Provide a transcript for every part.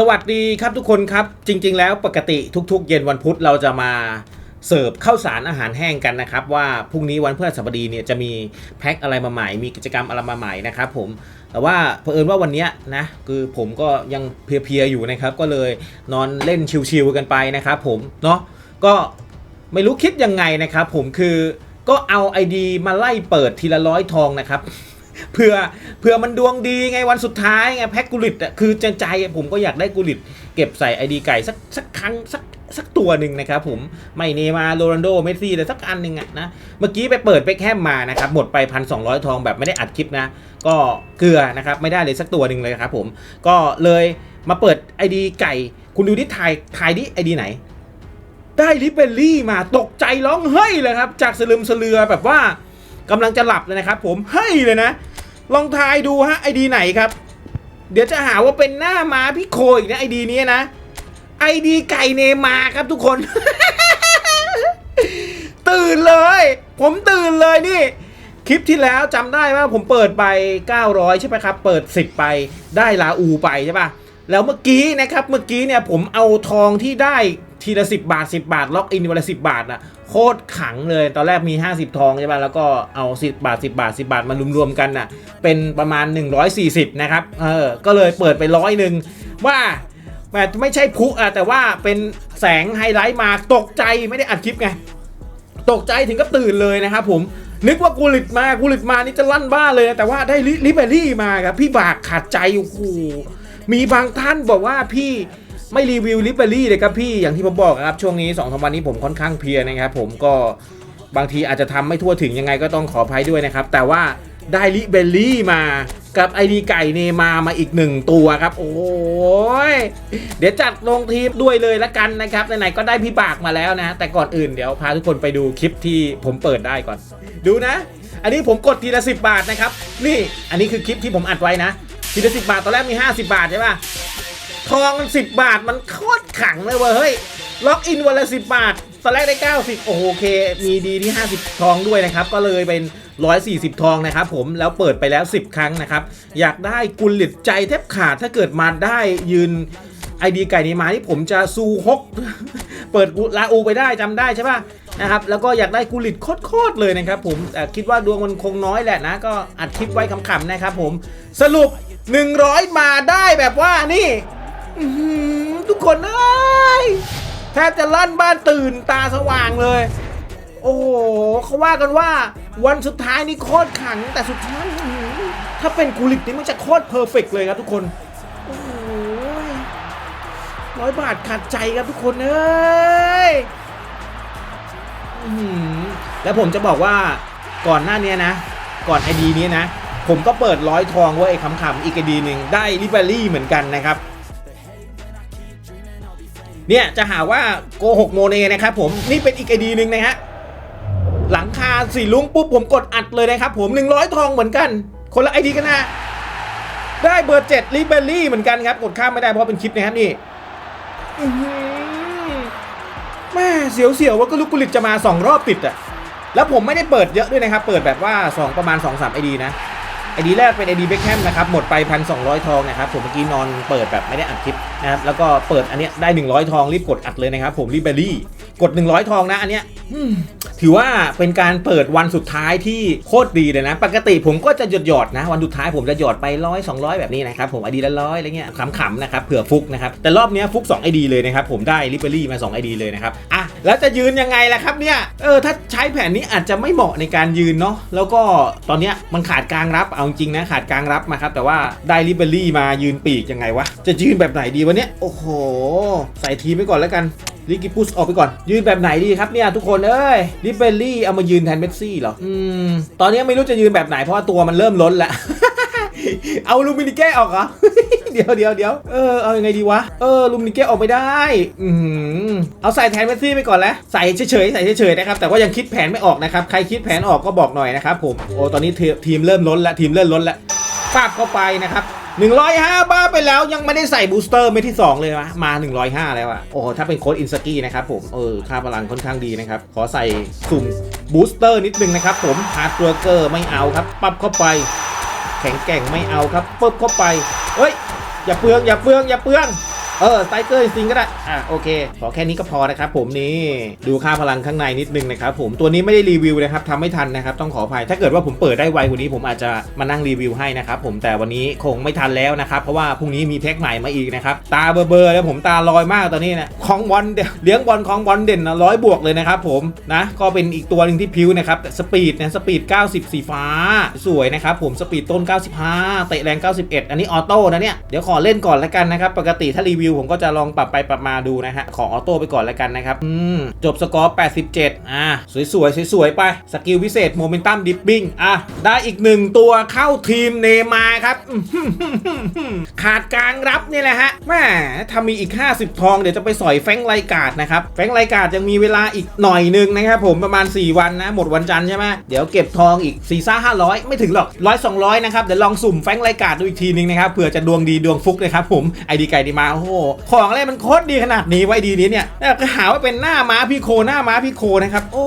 สวัสดีครับทุกคนครับ จริง ๆ แล้วปกติทุก ๆ เย็นวันพุธเราจะมาเสิร์ฟข้าวสารอาหารแห้งกันนะครับ ว่าพรุ่งนี้วันพฤหัสบดีเนี่ยจะมีแพ็คอะไรมาใหม่มีกิจกรรมอะไรมาใหม่นะครับผมแต่ว่าเผอิญว่าวันเนี้ยนะคือผมก็ยังเพลียๆอยู่นะครับ ก็เลยนอนเล่นชิวๆกันไปนะครับผมเนาะก็ไม่รู้คิดยังไงนะครับ ผมคือก็เอาไอดีมาไล่เปิดทีละร้อยทองนะครับ เพื่อเพื่อมันดวงดีไงวันสุดท้ายไงแพ็กกุลิตอะคือใจใจผมก็อยากได้กุลิต เก็บใส่ไอดีไก่สักสักครั้งสักสักตัวหนึ่งนะครับผมไม่เนมาโรนัลโดเมสซี่เลยสักอันหนึ่งอะนะเมื่อกี้ไปเปิดไปแค่มานะครับหมดไปพันสองทองแบบไม่ได้อัดคลิปนะ ก็เกลือนะครับไม่ได้เลยสักตัวหนึ่งเลยครับผมก็เลยมาเปิดไอดีไก่ คุณดูที่ถ่ายถ่ายดิไอดีไหน ได้ลิเบลลี่มาตกใจร้องเฮ้ยเลยครับ จากสลึมสลือแบบว่า กำลังจะหลับเลยนะครับผมเฮ้ยเลยนะ ลองทายดูฮะไอดีไหนครับ เดี๋ยวจะหาว่าเป็นหน้าม้าพี่โคอีกนะไอดีนี้นะไอดีไก่เนมาครับทุกคน ตื่นเลย ผมตื่นเลยนี่ คลิปที่แล้วจำได้ว่าผมเปิดไป 900 ใช่ไหมครับ เปิด 10 ไปได้ลาอูไปใช่ปะแล้วเมื่อกี้นะครับ เมื่อกี้เนี่ยผมเอาทองที่ได้ ทีละ10บาท10บาท ล็อกอินวันละ10บาทอะโคตรขังเลย ตอนแรกมี 50 ทองใช่ป่ะแล้วก็เอา10บาท 10 บาท 10 บาทมารวมๆกันน่ะเป็นประมาณ 140 นะครับ เออ ก็เลยเปิดไปร้อยหนึ่งว่าแบบไม่ใช่พุอะแต่ว่าเป็นแสงไฮไลท์มาตกใจไม่ได้อัดคลิปไง ตกใจถึงก็ตื่นเลยนะครับผมนึกว่ากูหลิตมากูหลิตมานี่จะลั่นบ้านเลยนะแต่ว่าได้ลิลิเบอรี่มาครับพี่บากขาดใจโอ้โหมีบางท่านบอกว่าพี่ ไม่รีวิวลิเบอรี่เลยครับพี่อย่างที่ผมบอกครับช่วงนี้2องสามวันนี้ผมค่อนข้างเพียนะครับผมก็บางทีอาจจะทำไม่ทั่วถึงยังไงก็ต้องขออภัยด้วยนะครับ แต่ว่าได้ลิเบอรี่มากับไอดีไก่เนมามาอีกหนึ่งตัวครับ โอ้ยเดี๋ยวจัดลงทีมด้วยเลยละกันนะครับไหนๆก็ได้พี่บากมาแล้วนะ แต่ก่อนอื่นเดี๋ยวพาทุกคนไปดูคลิปที่ผมเปิดได้ก่อน ดูนะ อันนี้ผมกดทีละสิบาทนะครับ นี่อันนี้คือคลิปที่ผมอัดไว้นะ ทีละสิบาทตอนแรกมี 50 บาทใช่ป่ะ ทองสิบาทมันโคตรขังเลยเว้ยเฮ้ยล็อกอินวันละสิบาทตอนแรกได้ 90 โอ้โหโอเค มีดีที่ 50 ทองด้วยนะครับ ก็เลยเป็น 140 ทองนะครับผม แล้วเปิดไปแล้ว 10 ครั้งนะครับ อยากได้กุลลิตใจแทบขาด ถ้าเกิดมาได้ยืนไอดีไก่นี้มาที่ผมจะซูฮก เปิดลาอูไปได้จำได้ใช่ป่ะนะครับ แล้วก็อยากได้กุลิตโคตรเลยนะครับผมแต่คิดว่าดวงมันคงน้อยแหละนะ ก็อัดคลิปไว้ขำๆนะครับผม สรุป 100 มาได้แบบว่านี่ อื้อหือทุกคนเอ้ยแทบจะลั่นบ้านตื่นตาสว่างเลย โอ้โหเขาว่ากันว่า วันสุดท้ายนี่โคตรขัง แต่สุดท้ายอื้อหือถ้าเป็นกูลิตนี่มันจะโคตรเพอร์เฟกเลยครับทุกคนโอ้โหร้อยบาทขาดใจครับทุกคนเอ้ยอื้อหือแล้วผมจะบอกว่าก่อนหน้าเนี้ยนะ ก่อนไอดีนี้นะ ผมก็เปิดร้อยทองไว้ไอ้ขำๆอีกไอดีหนึ่งได้ลิเบอรี่เหมือนกันนะครับ เนี่ยจะหาว่าโกหกโมเนนะครับผมนี่เป็นอีกไอดีหนึ่งนะฮะหลังคาสีลุงปุ๊บผมกดอัดเลยนะครับผม100 ทองเหมือนกัน คนละไอดีกันนะ ได้เบอร์เจ็ดลิเบอรี่เหมือนกันครับกดข้ามไม่ได้เพราะเป็นคลิปนะครับนี่แม่เสียวๆว่าก็ลูกกุลิตจะมา 2 รอบติดอะแล้วผมไม่ได้เปิดเยอะด้วยนะครับ เปิดแบบว่า 2 ประมาณ 2-3ไอดีนะ ไอดีแรกเป็นไอดีเบคแฮมนะครับหมดไปพันสองทองนะครับผมเมื่อกี้นอนเปิดแบบไม่ได้อัดคลิปนะครับแล้วก็เปิดอันเนี้ยได้ 100 ทองรีบกดอัดเลยนะครับผมรีบเบลลี่กด 100 ทองนะอันเนี้ยอืมถือว่าเป็นการเปิดวันสุดท้ายที่โคตรดีเลยนะ ปกติผมก็จะหยดหยอดๆนะ วันสุดท้ายผมจะหยอดไปร้อยสองร้อยแบบนี้นะครับผมไอดีละร้อยอะไรเงี้ยขำๆนะครับเผื่อฟุกนะครับแต่รอบเนี้ยฟุก2ไอดีเลยนะครับผมได้ลิเบอรี่มา2ไอดีเลยนะครับอะแล้วจะยืนยังไงล่ะครับเนี่ยเออถ้าใช้แผนนี้อาจจะไม่เหมาะในการยืนเนาะแล้วก็ตอนเนี้ยมันขาดกลางรับเอาจริงนะขาดกลางรับมาครับ แต่ว่าได้ลิเบอรี่มายืนปีกยังไงวะ จะยืนแบบไหนดีวะเนี่ยโอ้โห ใส่ทีมไปก่อนแล้วกันลิกิปุสออกไปก่อน ยืนแบบไหนดีครับเนี่ยทุกคนเอ้ยลิเบอรี่เอามายืนแทนเมสซี่เหรออืมตอนนี้ไม่รู้จะยืนแบบไหนเพราะว่าตัวมันเริ่มล้นแล้วเอาลูมินิเก้ออกเหรอ เดี๋ยวเดี๋ยวเดี๋ยวเออเอายังไงดีวะเออลูมินิเก้ออกไม่ได้ อืมเอาใส่แทนเมสซี่ไปก่อนแล้วใส่เฉยๆใส่เฉยๆนะครับแต่ว่ายังคิดแผนไม่ออกนะครับใครคิดแผนออกก็บอกหน่อยนะครับผมโอ้ตอนนี้ทีมเริ่มล้นล้วทีมเริ่มล้นล้วฟาบเข้าไปนะครับ105บ้าไปแล้วยังไม่ได้ใส่บูสเตอร์เม็ดที่ 2 เลยนะมา 105 แล้วอะโอ้ถ้าเป็นโค้ดอินสกี้นะครับผมเออค่าพลังค่อนข้างดีนะครับ ขอใส่สุ่มบูสเตอร์นิดนึงนะครับผมฮาร์ดตัวเกอร์ไม่เอาครับ ปั๊บเข้าไป แข็งแกร่งไม่เอาครับปึ๊บเข้าไปเฮ้ย อย่าเปลืองอย่าเปลืองอย่าเปลือง เออสไตรเกอร์จริงก็ได้อะโอเค ขอแค่นี้ก็พอนะครับผมนี่ดูค่าพลังข้างในนิดนึงนะครับผมตัวนี้ไม่ได้รีวิวนะครับทำไม่ทันนะครับต้องขออภัยถ้าเกิดว่าผมเปิดได้ไวกว่านี้ผมอาจจะมานั่งรีวิวให้นะครับผมแต่วันนี้คงไม่ทันแล้วนะครับเพราะว่าพรุ่งนี้มีแพ็คใหม่มาอีกนะครับตาเบอร์เบอแล้วผมตาลอยมากตอนนี้นะของบอลเดเลี้ยงบอลของบอลเด่นนะร้อยบวกเลยนะครับผมนะก็เป็นอีกตัวหนึ่งที่พิ้วนะครับแต่สปีดนะสปีด 90 สีฟ้า สวยนะครับผมสปีดต้น 95 เตะแรง 91 อันนี้ออโต้นะเนี่ยเดี๋ยวขอเล่นก่อนแล้วกันนะครับปกติถ้ารีวิวผมก็จะลองปรับไปปรับมาดูนะฮะ ขอออโต้ไปก่อนแล้วกันนะครับ อืม จบสกอร์ 87 อ่า สวยๆ สวยๆ ไป สกิลพิเศษโมเมนตัมดิปปิ้งอะ ได้อีกหนึ่งตัวเข้าทีมเนมาครับ ขาดกลางรับนี่แหละฮะแม่ถ้ามีอีก 50 ทองเดี๋ยวจะไปสอยแฟงไลกาดนะครับ แฟงไลกาดยังมีเวลาอีกหน่อยหนึงนะครับผมประมาณ 4 วันนะ หมดวันจันทร์ใช่ไหมเดี๋ยวเก็บทองอีก4ี่ซ่าห้าร้อยไม่ถึงหรอกร้อยสองร้อยนะครับเดี๋ยวลองสุ่มแฟงไลกาดดูอีกทีนึงนะครับเผื่อจะดวงดีดวงฟุกนะครับผมไอดีไก่ดีมาโอ้โของอะไรมันโคตรดีขนาดนี้ไว้ดีนี้เนี่ยแล้วก็หาว่าเป็นหน้าม้าพี่โคหน้าม้าพี่โคนะครับ โอ้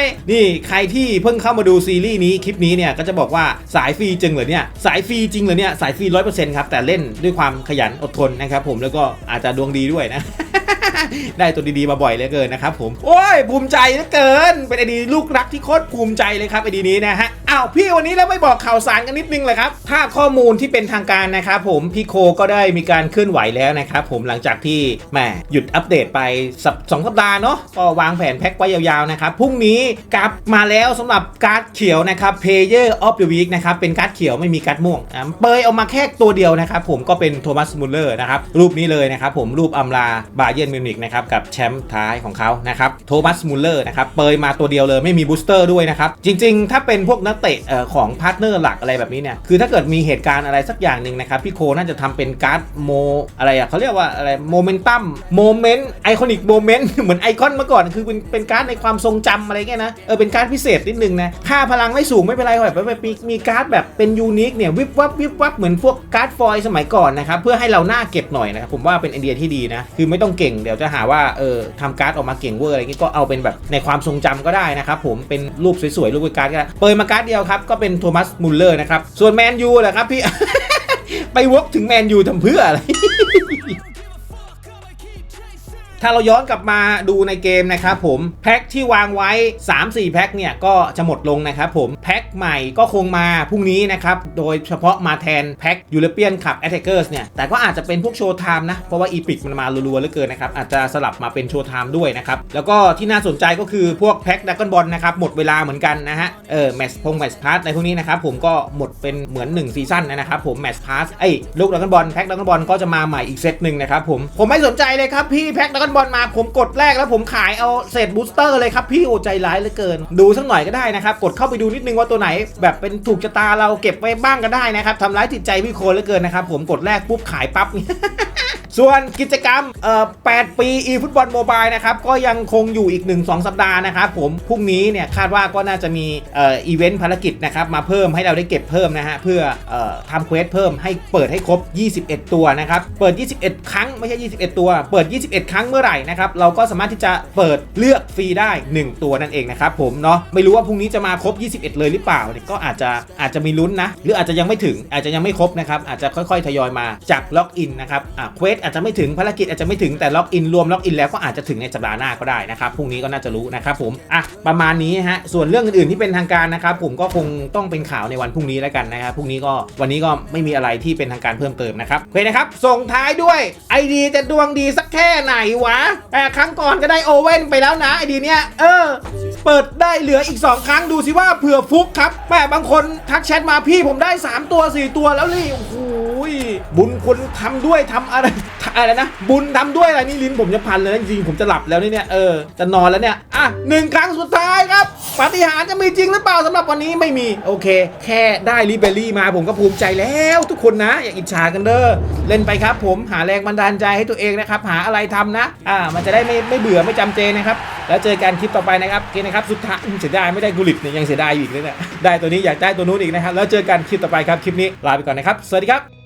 ยนี่ใครที่เพิ่งเข้ามาดูซีรีส์นี้คลิปนี้เนี่ยก็จะบอกว่าสายฟรีจริงเหรอเนี่ยสายฟรีจริงเหรอเนี่ยสายฟรีร้อยเปอร์เซ็นต์ครับแต่เล่นด้วยความขยันอดทนนะครับผมแล้วก็อาจจะดวงดีด้วยนะได้ตัวดีๆมาบ่อยเหลือเกินนะครับผม โอ้ยภูมิใจเหลือเกิน เป็นไอดีลูกรักที่โคตรภูมิใจเลยครับไอดีนี้นะฮะอ้าวพี่วันนี้แล้วไม่บอกข่าวสารกันนิดนึงเลยครับ ถ้าข้อมูลที่เป็นทางการนะครับผมพี่โคก็ได้มีการเคลื่อนไหวแล้วนะครับผมหลังจากที่แหมหยุดอัปเดตไปสัปสองสัปดาห์เนาะก็วางแผนแพ็คไว้ยาวๆนะครับพรุ่งนี้กลับมาแล้วสำหรับการ์ดเขียวนะครับ Player of the Week นะครับเป็นการ์ดเขียวไม่มีการ์ดม่วงอะเปยเอามาแค่ตัวเดียวนะครับผมก็เป็นโทมัสมุลเลอร์นะครับรูปนี้เลยนะครับผมรูปอำลาบาเยนมิวนิกนะครับกับแชมป์ท้ายของเขานะครับโทมัสมุลเลอร์นะครับเปยมาตัวเดียวเลยไม่มีบูสเตอร์ด้วยนะครับจริง ๆ ถ้าเป็นพวกนักเตะของพาร์ทเนอร์หลักอะไรแบบนี้เนี่ยคือถ้าเกิดมีเหตุการณ์อะไรสักอย่างหนึ่งนะครับพี่โคน่าจะทำเป็นการ์ดโมอะไรอะเขาเรียกว่าอะไรโมเมนตัมโมเมนต์ไอคอนิกโมเมนต์เหมือนไอคอนเมื่อก่อนคือเป็นเป็นการ์ดในความทรงจำอะไรเงี้ยนะเออเป็นการ์ดพิเศษนิดนึงนะค่าพลังไม่สูงไม่เป็นไรแบบแบบมีมีการ์ดแบบเป็นยูนิคเนี่ยวิบวับวิบวับเหมือนพวกการ์ดฟอยล์สมัยก่อนนะครับเพื่อให้เราหน้าเก็บหน่อยนะครับผมว่าเป็นไอเดียที่ดีนะคือไม่ต้องเก่งเดี๋ยวจะหาว่าเออทำการ์ดออกมาเก่งเวอร์อะไรเงี้ยก็เอาเป็นแบบในความทรงจำก็ได้นะครับผมเป็นรูปสวยๆรูปการ์ดก็ได้เปิดมาการ์ดเดียวครับ ก็เป็นโทมัสมุลเลอร์นะครับ ส่วนแมนยูแหละครับพี่ ไปวกถึงแมนยูทำเพื่ออะไร ถ้าเราย้อนกลับมาดูในเกมนะครับผมแพ็คที่วางไว้ 3-4 แพ็คเนี่ยก็จะหมดลงนะครับผมแพ็คใหม่ก็คงมาพรุ่งนี้นะครับโดยเฉพาะมาแทนแพ็คยูโรเปียนคับแอตแทกเกอร์สเนี่ยแต่ก็อาจจะเป็นพวกโชว์ไทม์นะเพราะว่าอีพิกมันมารัวๆเหลือเกินนะครับอาจจะสลับมาเป็นโชว์ไทม์ด้วยนะครับแล้วก็ที่น่าสนใจก็คือพวกแพ็คดักกอนบอลนะครับหมดเวลาเหมือนกันนะฮะเออแมตช์พงแมตช์พาร์ทในพวกนี้นะครับผมก็หมดเป็นเหมือน1ซีซั่นนะครับผมแมตช์พาร์ทไอ้ลูกดักกอนบอลแพ็คดักกอนบอลก็จะมาใหม่อีกเซตหนึ่งนะครับผมผมไม่สนใจเลยครับพี่แพ็คดักกอนบอลมาผมกดแรกแล้วผมขายเอาเศษบูสเตอร์เลยครับพี่โอ้ใจร้ายเหลือเกิน ดูสักหน่อยก็ได้นะครับ กดเข้าไปดูนิดนึงว่าตัวไหน แบบเป็นถูกชะตาเราเก็บไว้บ้างก็ได้นะครับทำร้ายจิตใจพี่โคนเหลือเกินนะครับผมกดแรกปุ๊บขายปั๊บส่วนกิจกรรมเอ่อ8ปี e ฟุตบอลโมบายนะครับ ก็ยังคงอยู่อีก 1-2 สัปดาห์นะครับผม พรุ่งนี้เนี่ยคาดว่าก็น่าจะมีเอ่ออีเวนต์ภารกิจนะครับมาเพิ่มให้เราได้เก็บเพิ่มนะฮะ เพื่อเอ่อทำเควสเพิ่มให้เปิดให้ครบ 21 ตัวนะครับ เปิด 21 ครั้งไม่ใช่ 21 ตัว เปิด 21 ครั้งเมื่อไหร่นะครับเราก็สามารถที่จะเปิดเลือกฟรีได้ 1 ตัวนั่นเองนะครับผมเนาะไม่รู้ว่าพรุ่งนี้จะมาครบ 21 เลยหรือเปล่าเนี่ยก็อาจจะอาจจะมีลุ้นนะ หรืออาจจะยังไม่ถึงอาจจะยังไม่ครบนะครับอาจจะค่อยๆทยอยมาจากล็อกอินนะครับอ่าเควสอาจจะไม่ถึงภารกิจอาจจะไม่ถึงแต่ล็อกอินรวมล็อกอินแล้วก็อาจจะถึงในสัปดาห์หน้าก็ได้นะครับพรุ่งนี้ก็น่าจะรู้นะครับผมอะประมาณนี้ฮะส่วนเรื่องอื่นๆที่เป็นทางการนะครับผมก็คงต้องเป็นข่าวในวันพรุ่งนี้แล้วกันนะครับพรุ่งนี้ก็วันนี้ก็ไม่มีอะไรที่เป็นทางการเพิ่มเติมนะครับโอเคนะครับส่งท้ายด้วยไอดีจะดวงดีสักแค่ไหนวะ แต่ครั้งก่อนก็ได้โอเว่นไปแล้วนะไอดีเนี้ยเออ เปิดได้เหลืออีก 2 ครั้งดูสิว่าเผื่อฟุกครับแม่บางคนทักแชทมาพี่ผมได้ 3 ตัว 4 ตัวแล้วนี่โอ้โห ยบุญคุณทำด้วยทำอะไรอะไรนะบุญทำด้วยอะไรนี่ลิ้นผมจะพันเลยนะจริงผมจะหลับแล้วนี่เนี่ยเออจะนอนแล้วเนี่ยอะหนึ่งครั้งสุดท้ายครับปาฏิหาริย์จะมีจริงหรือเปล่าสำหรับวันนี้ไม่มีโอเค แค่ได้ลิเบอรี่มาผมก็ภูมิใจแล้วทุกคนนะ อย่าอิจฉากันเด้อเล่นไปครับ ผมหาแรงบันดาลใจให้ตัวเองนะครับหาอะไรทำนะอ่ามันจะได้ไม่ไม่เบื่อไม่จำเจนะครับแล้วเจอกันคลิปต่อไปนะครับโอเคนะครับสุดท้ายเสียดายไม่ได้กุลิตเนี่ยยังเสียดายอยู่อีกเลยเนี่ยได้ตัวนี้อยากได้ตัวนู้นอีกนะครับแล้วเจอกันคลิปต่อไปครับคลิปนี้ลาไปก่อนนะครับสวัสดีครับ